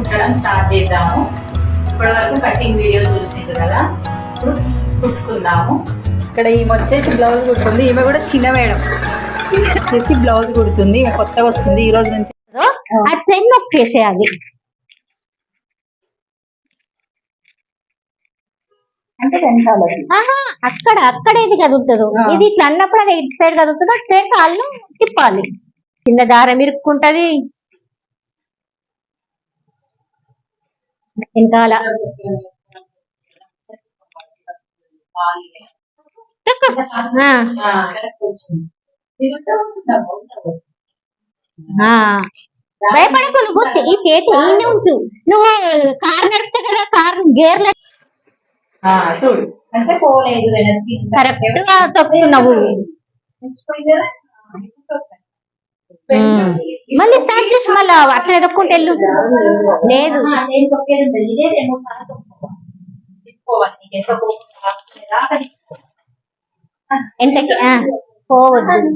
కుట్టడం స్టార్ట్ చేద్దాము. ఇప్పటి వరకు కటింగ్ వీడియో చూసింది కదా. ఇప్పుడు కుట్టుకుందాము. ఇక్కడ ఈమె వచ్చేసి బ్లౌజ్ కుడుతుంది. ఈమె కూడా చిన్న మేడం. వచ్చేసి బ్లౌజ్ కుడుతుంది. ఈమె కొత్తగా వస్తుంది. ఈ రోజు నుంచి అటు సైడ్ నొక్కి చేసేయాలి. అంటే అక్కడ అక్కడ ఏది కదులుతుందో. ఇది ఇట్లా అన్నప్పుడు అది ఇటు సైడ్ కదులుతుంది. అటు సైడ్ కాళ్ళు తిప్పాలి. చిన్న దారం ఇరుక్కుంటది. వెనకాల. భయపడకు నువ్వు. ఈ చేతి ఈయన ఉంచు. నువ్వు కార్ నడిపితే కదా కార్ గేర్లు కరెక్ట్గా తప్పుకున్నావు. మళ్ళీ స్టార్ట్ చేసి మళ్ళీ అట్లా ఎదుక్కుంటే వెళ్ళు లేదు. ఎంత. ఎంతకి పోవద్దు.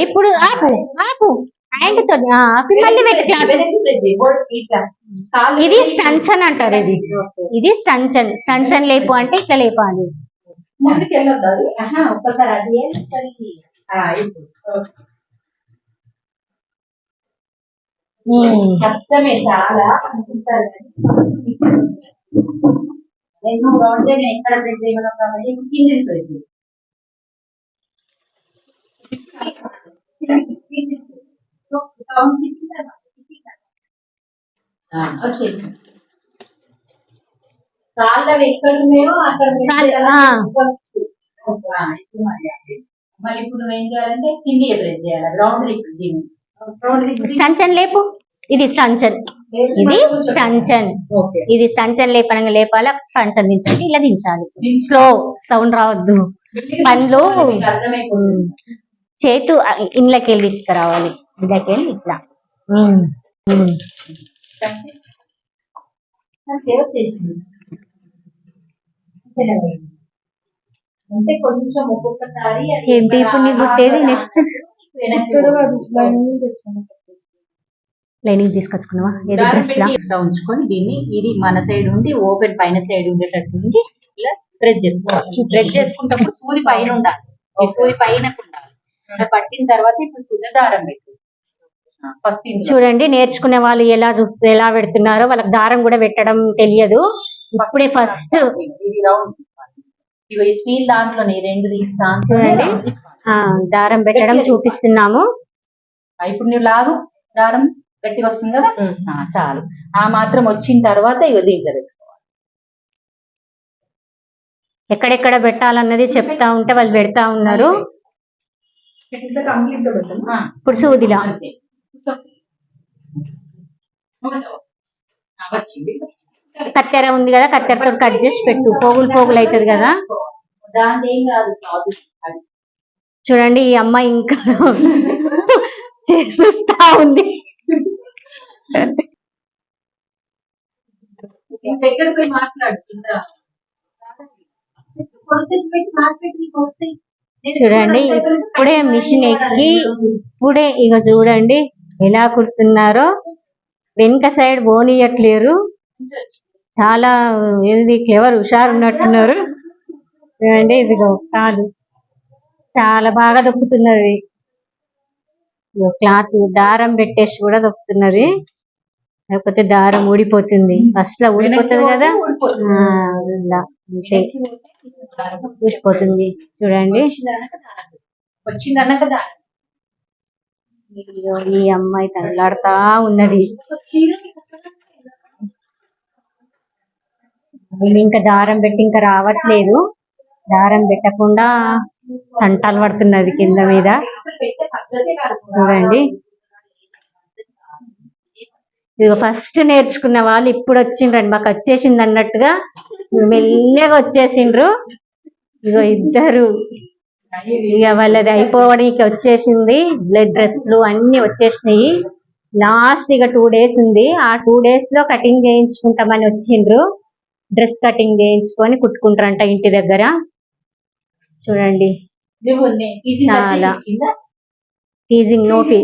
ఇప్పుడు ఆపు ఆపు. హ్యాండ్తో మళ్ళీ పెట్టి ఇది స్టంచన్ అంటారు ఇది. ఇది స్టంచన్. స్టంచన్ లేపు అంటే ఇట్లా లేపాలి. ముందుకు వెళ్ళొద్దు అది. ఆహా, ఒక్కసారి అది ఇప్పుడు. కష్టమే చాలా నేను ఎక్కడ చేయగలం కాబట్టి కింది ప్రెస్ చేయి. కాళ్ళవి ఎక్కడ ఉన్నాయో అక్కడ. మళ్ళీ ఇప్పుడు ఏం చేయాలంటే కింది ప్రెస్ చేయాలి. రౌండ్ దీన్ని రౌండ్ స్టంచన్ లేపు. ఇది స్టంచన్ ఇది స్టంచన్ ఇది స్టంచన్ లేపనంగా లేపాలి? స్టంచన్ దించాలి. ఇలా దించాలి. స్లో సౌండ్ రావద్దు. పండ్లు చేతు ఇండ్లకి వెళ్ళి తీసుకురావాలి. ఇండ్లకి వెళ్ళి ఇట్లా. అంతే వచ్చేసింది. అంటే కొంచెం ఒక్కొక్కసారి ఏంటి ఇప్పుడు నీ గుట్టేది నెక్స్ట్ లైనింగ్ తీసుకొచ్చుకున్నావా? ఏది లా? ఉంచుకొని దీన్ని ఇది మన సైడ్ ఉండి ఓపెన్ పైన సైడ్ ఉండేటట్టు ఉండి ఇలా ప్రెస్ చేసుకోవాలి. ప్రెస్ చేసుకుంటప్పుడు సూది పైన ఉండాలి. ఈ సూది పైన ఉండాలి. ఇలా పట్టిన తర్వాత ఇప్పుడు సూది దారం పెట్టు ఫస్ట్ చూడండి నేర్చుకునే వాళ్ళు ఎలా చూస్తే ఎలా పెడుతున్నారో వాళ్ళకి దారం కూడా పెట్టడం తెలియదు. ఇప్పుడే ఫస్ట్ స్టీల్ దాంట్లోనే రెండు దాంట్లో చూడండి. దారం పెట్టడం చూపిస్తున్నాము. ఇప్పుడు నువ్వు లాగు దారం గట్టిగా వస్తుంది కదా? చాలు. ఆ మాత్రం వచ్చిన తర్వాత ఇగో దీంట్లో పెట్టుకోవాలి. ఎక్కడెక్కడ పెట్టాలన్నది చెప్తా ఉంటే వాళ్ళు పెడతా ఉన్నారు. ఇప్పుడు సూదిలా. వచ్చింది. కత్తెర ఉంది కదా కత్తెరతో కట్ చేసి పెట్టు. పోగులు పోగులు అవుతుంది కదా. చూడండి ఈ అమ్మాయి ఇంకా చేస్తా ఉంది. దగ్గర పోయి. చూడండి ఇప్పుడే మిషన్ ఎక్కి ఇప్పుడే ఇక చూడండి ఎలా కుడుతున్నారో. వెనుక సైడ్ పోనీయట్లేరు. చాలా ఏది క్లెవర్ హుషారు ఉన్నట్టున్నారు చూడండి ఇదిగో కాదు. చాలా బాగా దొక్కుతున్నది క్లాత్ దారం పెట్టేసి కూడా దొక్కుతున్నది లేకపోతే దారం ఊడిపోతుంది. ఫస్ట్లో ఊడిపోతుంది. కదా అంతే. ఊడిపోతుంది. చూడండి. ఈ అమ్మాయి తగలాడుతా ఉన్నది. నేను ఇంకా దారం పెట్టి ఇంకా రావట్లేదు. దారం పెట్టకుండా సంటాలు పడుతున్నది కింద మీద. చూడండి. ఇదిగో ఫస్ట్ నేర్చుకున్న వాళ్ళు ఇప్పుడు వచ్చిండ్రండి. మాకు వచ్చేసింది అన్నట్టుగా మెల్లగా వచ్చేసిండ్రు. ఇగో ఇద్దరు. ఇక వాళ్ళది అయిపోవడానికి వచ్చేసింది. బ్లడ్ డ్రెస్లు అన్ని వచ్చేసినాయి. లాస్ట్ ఇక టూ డేస్ ఉంది. ఆ టూ డేస్లో కటింగ్ చేయించుకుంటామని వచ్చిండ్రు. డ్రెస్ కటింగ్ చేయించుకొని కుట్టుకుంటారంట ఇంటి దగ్గర. చూడండి. చాలా. టీజింగ్ నోటి